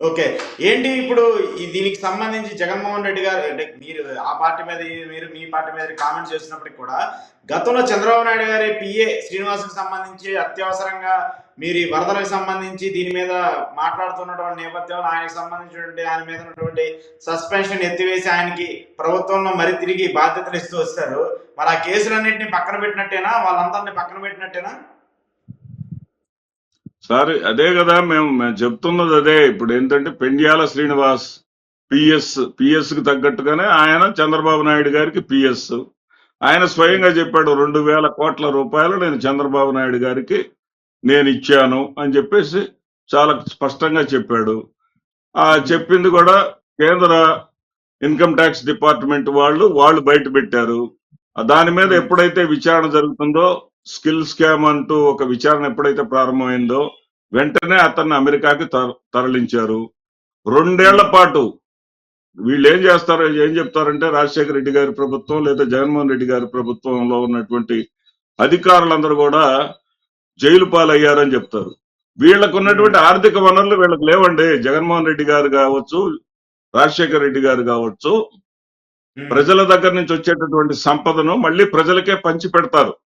Okay. ఏంటి ఇప్పుడు దీనికి సంబంధించి జగన్మోహన్ రెడ్డి గారు అంటే మీరు ఆ పార్టీ మీద మీరు మీ పార్టీ మీద కామెంట్స్ చేసినప్పటికి కూడా గతంలో చంద్రబాబు నాయుడు గారి పిఏ శ్రీనివాస్కి సంబంధించి అత్యవసరంగా మీరు ఈ వరదలకు సంబంధించి దీని మీద మాట్లాడుతున్నటువంటి నేపథ్యంలో ఆయనకు సంబంధించినటువంటి ఆయన మీద ఉన్నటువంటి సస్పెన్షన్ ఎత్తివేసి ఆయనకి ప్రభుత్వంలో మరి తిరిగి బాధ్యతలు ఇస్తూ వస్తారు. మరి ఆ కేసులన్నింటినీ పక్కన పెట్టినట్టేనా? వాళ్ళందరినీ పక్కన పెట్టినట్టేనా? సార్ అదే కదా మేము మేము చెప్తున్నది అదే. ఇప్పుడు ఏంటంటే పెండ్యాల శ్రీనివాస్ పిఎస్ పిఎస్కి తగ్గట్టుగానే ఆయన చంద్రబాబు నాయుడు గారికి పిఎస్. ఆయన స్వయంగా చెప్పాడు రెండు వేల కోట్ల రూపాయలు నేను చంద్రబాబు నాయుడు గారికి నేను ఇచ్చాను అని చెప్పేసి చాలా స్పష్టంగా చెప్పాడు. ఆ చెప్పింది కూడా కేంద్ర ఇన్కమ్ ట్యాక్స్ డిపార్ట్మెంట్ వాళ్ళు వాళ్ళు బయట పెట్టారు. దాని మీద ఎప్పుడైతే విచారణ జరుగుతుందో స్కిల్ స్కామ్ అంటూ ఒక విచారణ ఎప్పుడైతే ప్రారంభమైందో వెంటనే అతన్ని అమెరికాకి తర- తరలించారు. రెండేళ్ళ పాటు వీళ్ళు ఏం చేస్తారు ఏం చెప్తారంటే రాజశేఖర రెడ్డి గారి ప్రభుత్వం లేదా జగన్మోహన్ రెడ్డి గారి ప్రభుత్వంలో ఉన్నటువంటి అధికారులందరూ కూడా జైలు పాలయ్యారని చెప్తారు. వీళ్ళకు ఉన్నటువంటి ఆర్థిక వనరులు వీళ్ళకి లేవండి. జగన్మోహన్ రెడ్డి గారు కావచ్చు రాజశేఖర రెడ్డి గారు కావచ్చు ప్రజల దగ్గర నుంచి వచ్చేటటువంటి సంపదను మళ్ళీ ప్రజలకే పంచి పెడతారు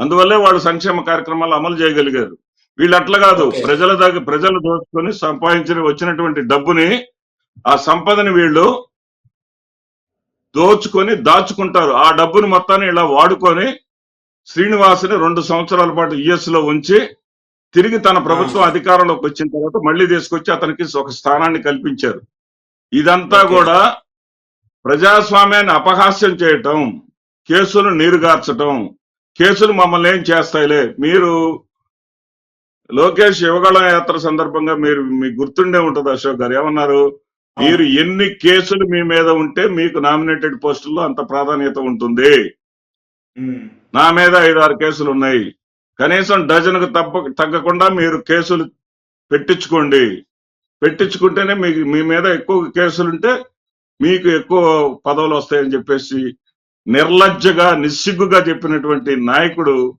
అందువల్లే వాళ్ళు సంక్షేమ కార్యక్రమాలు అమలు చేయగలిగారు. వీళ్ళు అట్లా కాదు. ప్రజల దగ్గర ప్రజలు దోచుకొని సంపాదించిన వచ్చినటువంటి డబ్బుని ఆ సంపదని వీళ్ళు దోచుకొని దాచుకుంటారు. ఆ డబ్బుని మొత్తాన్ని ఇలా వాడుకొని శ్రీనివాసుని రెండు సంవత్సరాల పాటు యుఎస్లో ఉంచి తిరిగి తన ప్రభుత్వం అధికారంలోకి వచ్చిన తర్వాత మళ్ళీ తీసుకొచ్చి అతనికి ఒక స్థానాన్ని కల్పించారు. ఇదంతా. కూడా ప్రజాస్వామ్యాన్ని అపహాస్యం చేయటం కేసులు నీరుగార్చటం కేసులు మమ్మల్ని ఏం చేస్తాయిలే? మీరు లోకేష్ యువగళ యాత్ర సందర్భంగా? మీరు మీకు గుర్తుండే ఉంటది అశోక్ గారు. ఏమన్నారు? మీరు ఎన్ని కేసులు మీ మీద ఉంటే మీకు నామినేటెడ్ పోస్టుల్లో అంత ప్రాధాన్యత ఉంటుంది. నా మీద ఐదు ఆరు కేసులు ఉన్నాయి. కనీసం డజన్కు తప్ప తగ్గకుండా మీరు కేసులు పెట్టించుకోండి. పెట్టించుకుంటేనే మీకు మీ మీద ఎక్కువ కేసులుంటే మీకు ఎక్కువ పదవులు వస్తాయని చెప్పేసి నిర్లజ్జగా నిస్సిగ్గుగా చెప్పినటువంటి నాయకుడు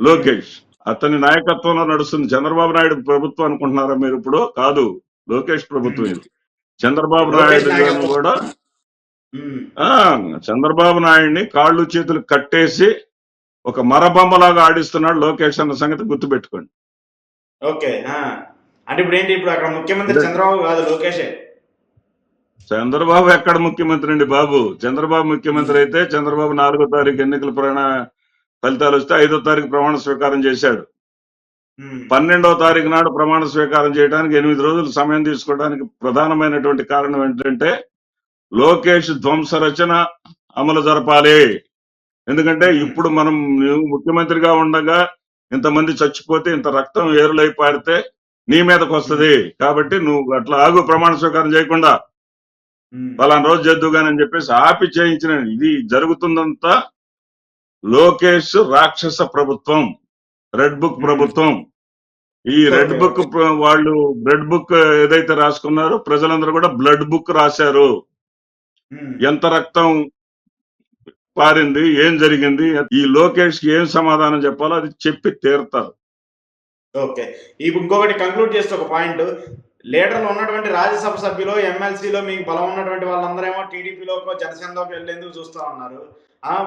లోకేష్. అతని నాయకత్వంలో నడుస్తుంది. చంద్రబాబు నాయుడు ప్రభుత్వం అనుకుంటున్నారా మీరు ఇప్పుడు? కాదు. లోకేష్ ప్రభుత్వం ఇది. చంద్రబాబు నాయుడు. కూడా చంద్రబాబు నాయుడిని కాళ్ళు చేతులు కట్టేసి ఒక మరబొమ్మలాగా ఆడిస్తున్నాడు లోకేష్ అన్న సంగతి గుర్తుపెట్టుకోండి. ఓకే. అంటే ఇప్పుడు ఏంటి? ఇప్పుడు అక్కడ ముఖ్యమంత్రి. చంద్రబాబు కాదు లోకేషే. చంద్రబాబు ఎక్కడ ముఖ్యమంత్రి అండి బాబు? చంద్రబాబు ముఖ్యమంత్రి అయితే చంద్రబాబు నాలుగో తారీఖు ఎన్నికల ప్రయాణ ఫలితాలు వస్తే ఐదో తారీఖు ప్రమాణ స్వీకారం చేశాడు. పన్నెండో తారీఖు నాడు ప్రమాణ స్వీకారం చేయడానికి ఎనిమిది రోజులు సమయం తీసుకోవడానికి ప్రధానమైనటువంటి కారణం ఏంటంటే లోకేష్ ధ్వంస రచన అమలు జరపాలి. ఎందుకంటే ఇప్పుడు మనం ముఖ్యమంత్రిగా ఉండగా ఇంతమంది చచ్చిపోతే ఇంత రక్తం ఏరులై పారితే నీ మీదకి వస్తది. కాబట్టి నువ్వు అట్లా ఆగు ప్రమాణ స్వీకారం చేయకుండా. పలానా రోజు చేద్దుగానని చెప్పేసి ఆపి చేయించిన ఇది జరుగుతుందంతా లోకేష్ రాక్షస ప్రభుత్వం రెడ్ బుక్ ప్రభుత్వం. ఈ రెడ్ బుక్ వాళ్ళు రెడ్ బుక్ ఏదైతే రాసుకున్నారో ప్రజలందరూ కూడా బ్లడ్ బుక్ రాశారు. ఎంత రక్తం పారింది ఏం జరిగింది ఈ లోకేష్కి ఏం సమాధానం చెప్పాలో అది చెప్పి తీరుతారు. ఓకే. ఇప్పుడు ఇంకొకటి కంక్లూడ్ చేస్తే ఒక పాయింట్ లీడర్లు ఉన్నటువంటి రాజ్యసభ సభ్యులు ఎమ్మెల్సీలో మీకు బలం ఉన్నటువంటి వాళ్ళందరేమో టీడీపీలోకో జనసేనలోకి వెళ్ళేందుకు చూస్తూ ఉన్నారు.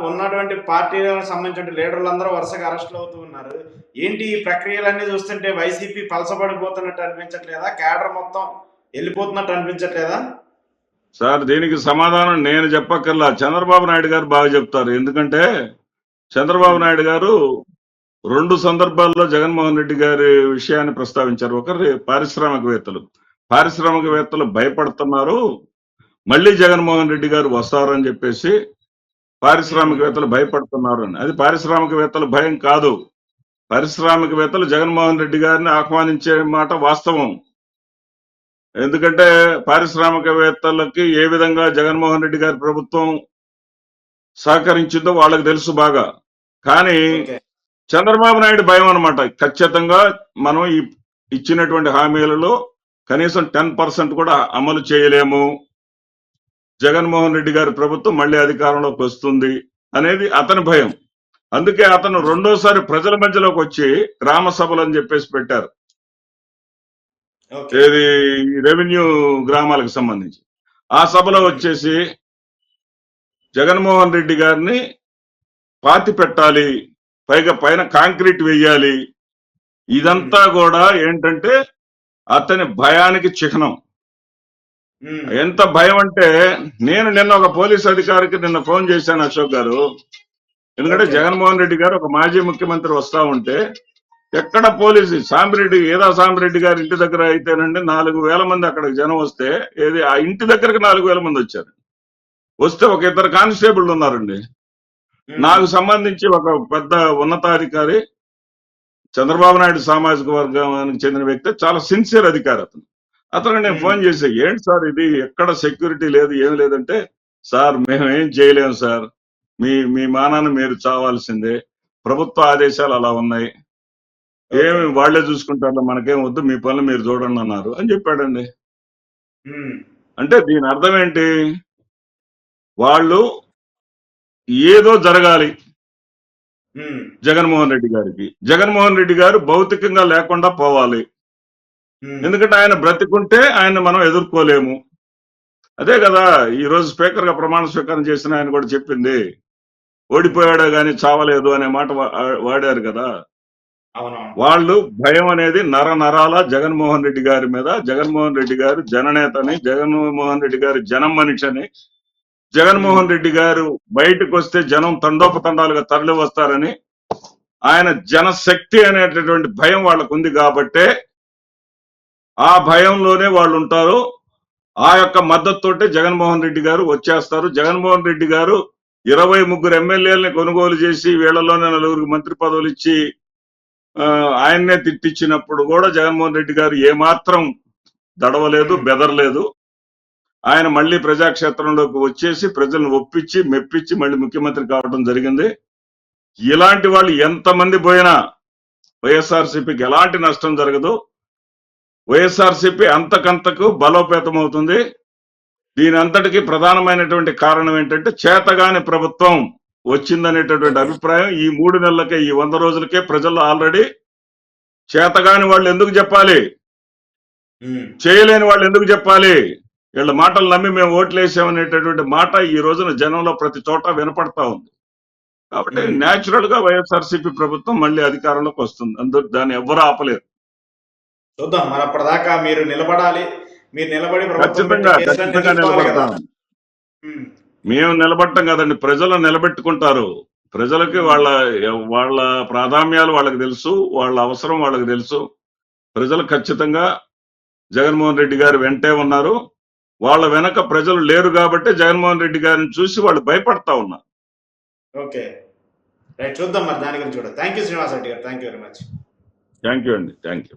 ఉన్నటువంటి పార్టీలకు సంబంధించిన లీడర్లందరూ వరుసగా అరెస్టులు అవుతూ ఉన్నారు. ఏంటి ఈ ప్రక్రియలన్నీ చూస్తుంటే వైసీపీ పలసపడిపోతున్నట్టు అనిపించట్లేదా? కేడర్ మొత్తం వెళ్ళిపోతున్నట్టు అనిపించట్లేదా? సార్ దీనికి సమాధానం నేను చెప్పక్కర్లా. చంద్రబాబు నాయుడు గారు బాగా చెప్తారు. ఎందుకంటే చంద్రబాబు నాయుడు గారు రెండు సందర్భాల్లో జగన్మోహన్ రెడ్డి గారి విషయాన్ని ప్రస్తావించారు. ఒకరు పారిశ్రామికవేత్తలు. పారిశ్రామికవేత్తలు భయపడుతున్నారు. మళ్ళీ జగన్మోహన్ రెడ్డి గారు వస్తారని చెప్పేసి పారిశ్రామికవేత్తలు భయపడుతున్నారు అని. అది పారిశ్రామికవేత్తల భయం కాదు. పారిశ్రామికవేత్తలు జగన్మోహన్ రెడ్డి గారిని ఆహ్వానించే మాట వాస్తవం. ఎందుకంటే పారిశ్రామికవేత్తలకి ఏ విధంగా జగన్మోహన్ రెడ్డి గారి ప్రభుత్వం సహకరించిందో వాళ్ళకి తెలుసు బాగా. కానీ చంద్రబాబు నాయుడు భయం అనమాట ఖచ్చితంగా మనం ఈ ఇచ్చినటువంటి హామీలలో కనీసం టెన్ పర్సెంట్ కూడా అమలు చేయలేము. జగన్మోహన్ రెడ్డి గారి ప్రభుత్వం మళ్ళీ అధికారంలోకి వస్తుంది అనేది అతని భయం. అందుకే అతను రెండోసారి ప్రజల మధ్యలోకి వచ్చి గ్రామ సభలు అని చెప్పేసి పెట్టారు. ఏది? రెవెన్యూ గ్రామాలకు సంబంధించి. ఆ సభలో వచ్చేసి జగన్మోహన్ రెడ్డి గారిని పాతి పెట్టాలి. పైగా పైన కాంక్రీట్ వేయాలి. ఇదంతా కూడా ఏంటంటే అతని భయానికి చిహ్నం. ఎంత భయం అంటే నేను నిన్న ఒక పోలీస్ అధికారికి నిన్న ఫోన్ చేశాను అశోక్ గారు. ఎందుకంటే. జగన్మోహన్ రెడ్డి గారు ఒక మాజీ ముఖ్యమంత్రి వస్తా ఉంటే ఎక్కడ పోలీసు సాంబిరెడ్డి ఏదా సాంబిరెడ్డి గారి ఇంటి దగ్గర అయితేనండి నాలుగు వేల మంది అక్కడ జనం వస్తే ఏది ఆ ఇంటి దగ్గరకు నాలుగు వేల మంది వచ్చారు. వస్తే ఒక ఇద్దరు కానిస్టేబుల్ ఉన్నారండి. నాకు సంబంధించి ఒక పెద్ద ఉన్నతాధికారి చంద్రబాబు నాయుడు సామాజిక వర్గానికి చెందిన వ్యక్తి చాలా సిన్సియర్ అధికారి అతను. అతను నేను ఫోన్ చేసా ఏంటి సార్ ఇది? ఎక్కడ సెక్యూరిటీ లేదు ఏం లేదంటే సార్ మేము ఏం చేయలేము సార్. మీ మీ మానాన్ని మీరు చావాల్సిందే. ప్రభుత్వ ఆదేశాలు అలా ఉన్నాయి. ఏమి వాళ్ళే చూసుకుంటారు మనకేం వద్దు మీ పనులు మీరు చూడండి అన్నారు అని చెప్పాడండి. అంటే దీని అర్థం ఏంటి? వాళ్ళు ఏదో జరగాలి. జగన్మోహన్ రెడ్డి గారికి. జగన్మోహన్ రెడ్డి గారు భౌతికంగా లేకుండా పోవాలి. ఎందుకంటే ఆయన బ్రతికుంటే ఆయన మనం ఎదుర్కోలేము. అదే కదా ఈ రోజు స్పీకర్గా ప్రమాణ స్వీకారం చేసిన ఆయన కూడా చెప్పింది. ఓడిపోయాడే గాని చావలేదు అనే మాట వాడారు కదా. వాళ్ళు భయం అనేది నర నరాల జగన్మోహన్ రెడ్డి గారి మీద జగన్మోహన్ రెడ్డి గారు జననేతని జగన్మోహన్ రెడ్డి గారు జనం మనిషి అని జగన్మోహన్ రెడ్డి గారు బయటకు వస్తే జనం తండోపతండాలుగా తరలి వస్తారని ఆయన జనశక్తి అనేటటువంటి భయం వాళ్ళకు ఉంది కాబట్టే ఆ భయంలోనే వాళ్ళు ఉంటారు ఆ యొక్క మద్దతుతోటే జగన్మోహన్ రెడ్డి గారు వచ్చేస్తారు. జగన్మోహన్ రెడ్డి గారు ఇరవై ముగ్గురు ఎమ్మెల్యేలని కొనుగోలు చేసి వీళ్ళలోనే నలుగురికి మంత్రి పదవులు ఇచ్చి ఆ, ఆయన్నే తిట్టించినప్పుడు కూడా జగన్మోహన్ రెడ్డి గారు ఏమాత్రం దడవలేదు బెదరలేదు. ఆయన మళ్ళీ ప్రజాక్షేత్రంలోకి వచ్చేసి ప్రజలను ఒప్పించి మెప్పించి మళ్ళీ ముఖ్యమంత్రి కావడం జరిగింది. ఇలాంటి వాళ్ళు ఎంతమంది పోయినా వైఎస్ఆర్సీపీకి ఎలాంటి నష్టం జరగదు. వైఎస్ఆర్సీపీ అంతకంతకు బలోపేతం అవుతుంది దీని అంతటికి ప్రధానమైనటువంటి కారణం ఏంటంటే చేతగాని ప్రభుత్వం వచ్చిందనేటటువంటి అభిప్రాయం. ఈ మూడు నెలలకే ఈ వంద రోజులకే ప్రజల్లో ఆల్రెడీ చేతగాని వాళ్ళు ఎందుకు చెప్పాలి? చేయలేని వాళ్ళు ఎందుకు చెప్పాలి? వీళ్ళ మాటలు నమ్మి మేము ఓట్లు వేసామనేటటువంటి మాట ఈ రోజున జనంలో ప్రతి చోట వినపడతా ఉంది. కాబట్టి. న్యాచురల్గా వైఎస్ఆర్సీపీ ప్రభుత్వం మళ్ళీ అధికారంలోకి వస్తుంది. అందుకు దాన్ని ఎవ్వరూ ఆపలేరు. చూద్దాం. మరి అప్పటిదాకా మీరు నిలబడాలి. మీరు నిలబడి ఖచ్చితంగా ఖచ్చితంగా. నిలబడతాం. మేము. నిలబడటం కదండి. ప్రజలు నిలబెట్టుకుంటారు. ప్రజలకి వాళ్ళ వాళ్ళ ప్రాధాన్యాలు వాళ్ళకి తెలుసు. వాళ్ళ అవసరం వాళ్ళకి తెలుసు. ప్రజలు ఖచ్చితంగా జగన్మోహన్ రెడ్డి గారు వెంటే ఉన్నారు. వాళ్ళ వెనక ప్రజలు లేరు కాబట్టి జగన్మోహన్ రెడ్డి గారిని చూసి వాళ్ళు భయపడతా ఉన్నారు. ఓకే. రైట్ చూద్దాం మరి దాని గురించి కూడా. థ్యాంక్ యూ శ్రీనివాస్ రెడ్డి గారు. Thank you very much thank you అండి. Thank you